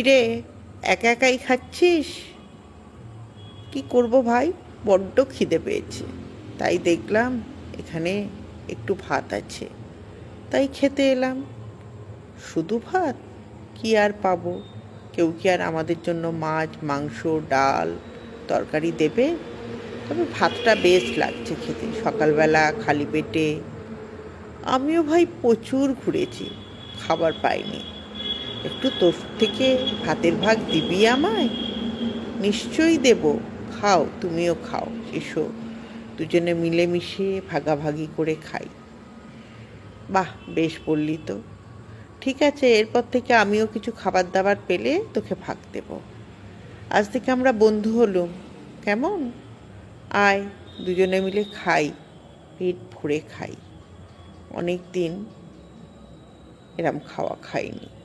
কিরে, একা একাই খাচ্ছিস? কি করব ভাই? বড্ড খিদে পেয়েছে। তাই দেখলাম এখানে একটু ভাত আছে। তাই খেতে এলাম। শুধু ভাত? কি আর পাবো? কেউ কি আর আমাদের জন্য মাছ, মাংস, ডাল, তরকারি দেবে? তবে ভাতটা বেশ লাগছে খেতে। সকালবেলা খালি পেটে। আমিও ভাই প্রচুর ঘুরেছি। খাবার পাইনি। একটু তোর থেকে ভাতের ভাগ দিবি আমায়? নিশ্চয়ই দেব। খাও, তুমিও খাও, এসো। দুজনে মিলেমিশে ভাগাভাগি করে খাই। বাহ, বেশ বললি তো। ঠিক আছে, এরপর থেকে আমিও কিছু খাবার দাবার পেলে তোকে ভাগ দেব। আজ থেকে আমরা বন্ধু হলুম, কেমন? আয়, দুজনে মিলে খাই, পেট ভরে খাই। অনেক দিন এরম খাওয়া খাইনি।